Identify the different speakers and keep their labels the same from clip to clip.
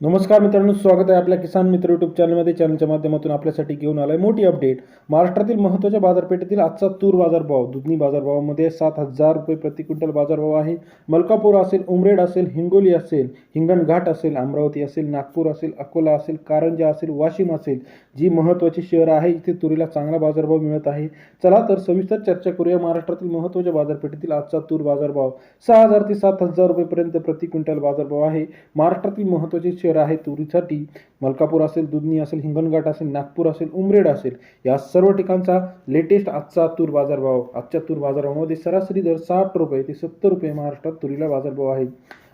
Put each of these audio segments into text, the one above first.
Speaker 1: नमस्कार मित्रांनो स्वागत आहे आपल्या किसान मित्र यूट्यूब चॅनलमध्ये चॅनलच्या माध्यमातून आपल्यासाठी घेऊन आलाय मोठी अपडेट महाराष्ट्रातील महत्त्वाच्या बाजारपेठेतील आजचा तूर बाजारभाव दुधनी बाजारभावामध्ये सात हजार रुपये प्रति क्विंटल बाजारभाव आहे. मलकापूर असेल उमरेड असेल हिंगोली असेल हिंगणघाट असेल अमरावती असेल नागपूर असेल अकोला असेल कारंजा असेल वाशिम असेल जी महत्त्वाची शहरं आहे इथे तुरीला चांगला बाजारभाव मिळत आहे. चला तर सविस्तर चर्चा करूया महाराष्ट्रातील महत्त्वाच्या बाजारपेठेतील आजचा तूर बाजारभाव. सहा हजार ते सात हजार रुपयेपर्यंत प्रति क्विंटल बाजारभाव आहे. महाराष्ट्रातील महत्त्वाची शहरं आहेत तुरीसाठी मलकापूर असेल दुधनी असेल हिंगणघाट असेल नागपूर असेल उमरेड असेल या सर्व ठिकाणचा लेटेस्ट आजचा तूर बाजारभाव आजच्या तूर बाजारभावामध्ये सरासरी दर साठ रुपये ते सत्तर रुपये महाराष्ट्रात तुरीला बाजारभाव आहे.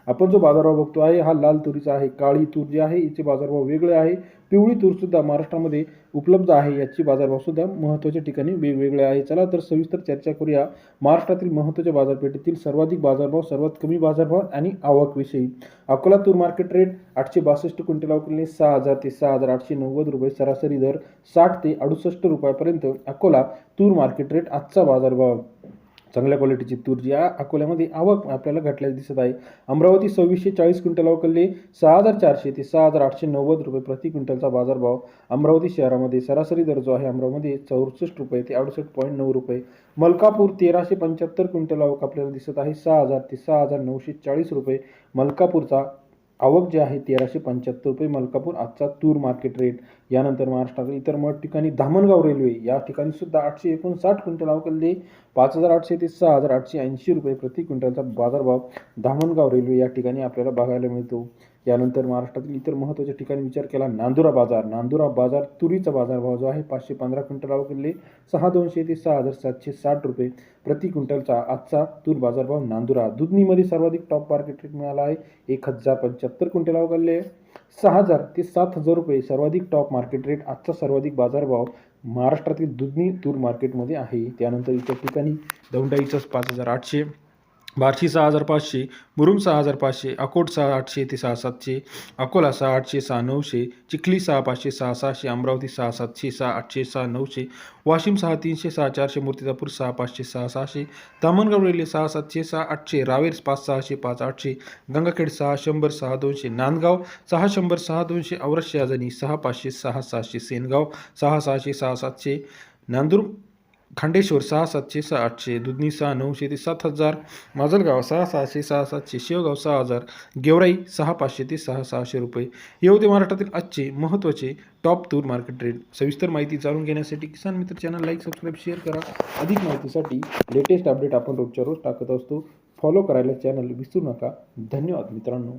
Speaker 1: आपण जो बाजारभाव बघतो आहे हा लाल तुरीचा आहे काळी तूर जी आहे याचे बाजारभाव वेगळे आहे. पिवळी तूरसुद्धा महाराष्ट्रामध्ये उपलब्ध आहे याची बाजारभावसुद्धा महत्त्वाच्या ठिकाणी वेगवेगळे आहे. चला तर सविस्तर चर्चा करूया. महाराष्ट्रातील महत्त्वाच्या बाजारपेठेतील सर्वाधिक बाजारभाव सर्वात कमी बाजारभाव आणि आवकविषयी अकोला तूर मार्केट रेट आठशे बासष्ट क्विंटल अवकले सहा हजार ते सहा हजार आठशे नव्वद रुपये सरासरी दर साठ ते अडुसष्ट रुपयापर्यंत अकोला तूर मार्केट रेट आजचा बाजारभाव. चांगल्या क्वालिटीची तूर जी अकोल्यामध्ये आवक आपल्याला घटल्यास दिसत आहे. अमरावती सव्वीसशे चाळीस क्विंटल अवकलले सहा हजार चारशे ते सहा हजार आठशे नव्वद रुपये प्रति क्विंटलचा बाजारभाव अमरावती शहरामध्ये सरासरी दर जो आहे. अमरावतीमध्ये चौसष्ट रुपये ते अडुसष्ट पॉईंट नऊ रुपये. मलकापूर तेराशे पंच्याहत्तर क्विंटल अवक आपल्याला दिसत आहे. सहा हजार ते सहा हजार नऊशे चाळीस रुपये मलकापूरचा आवक जे आहे तेराशे पंच्याहत्तर रुपये मलकापूर आजचा तूर मार्केट रेट यानंतर महाराष्ट्रातील इतर मठ ठिकाणी धामणगाव रेल्वे या ठिकाणी सुद्धा आठशे एकोणसाठ क्विंटल आवकले पाच हजार आठशे ते सहा हजार आठशे ऐंशी रुपये प्रति क्विंटलचा बाजारभाव धामणगाव रेल्वे या ठिकाणी आपल्याला बघायला मिळतो. यानंतर महाराष्ट्रातील इतर महत्त्वाच्या ठिकाणी विचार केला नांदुरा बाजार. नांदुरा बाजार तुरीचा बाजारभाव जो आहे पाचशे पंधरा क्विंटल अवकलले सहा दोनशे ते सहा हजार सातशे साठ रुपये प्रति क्विंटलचा आजचा तूर बाजारभाव नांदुरा. दुधनीमध्ये सर्वाधिक टॉप मार्केट रेट मिळाला आहे. एक हजार पंच्याहत्तर क्विंटल अवकलले सहा हजार ते सात हजार रुपये सर्वाधिक टॉप मार्केट रेट आजचा सर्वाधिक बाजारभाव महाराष्ट्रातील दुधनी तूर मार्केटमध्ये आहे. त्यानंतर इतर ठिकाणी दौंडाईचाच पाच हजार आठशे. बार्शी सहा हजार पाचशे मुरुम सहा हजार पाचशे अकोट सहा आठशे ते सहा सातशे अकोला सहा आठशे सहा नऊशे चिखली सहा पाचशे सहा सहाशे अमरावती सहा सातशे सहा आठशे सहा नऊशे वाशिम सहा तीनशे सहा चारशे मूर्तिजापूर सहा पाचशे सहा सहाशे दामणगाव रेल्वे सहा सातशे सहा आठशे रावेर पाच सहाशे पाच आठशे गंगाखेड सहा शंभर सहा दोनशे नांदगाव सहा शंभर सहा दोनशे औरष्य याजनी सहा पाचशे सहा सहाशे सेनगाव सहा सहाशे सहा सातशे नांदूर खांडेश्वर सहा सातशे सहा आठशे दुधनी सहा नऊशे ते सात हजार माजलगाव सहा सहाशे सहा सातशे शेवगाव सहा हजार गेवराई सहा पाचशे ते सहा सहाशे रुपये. हे होते महाराष्ट्रातील आजचे महत्त्वाचे टॉप टूर मार्केट रेट सविस्तर माहिती जाणून घेण्यासाठी किसान मित्र चॅनल लाईक सबस्क्राईब शेअर करा. अधिक माहितीसाठी लेटेस्ट अपडेट आपण रोजच्या रोज टाकत असतो. फॉलो करायला चॅनल विसरू नका. धन्यवाद मित्रांनो.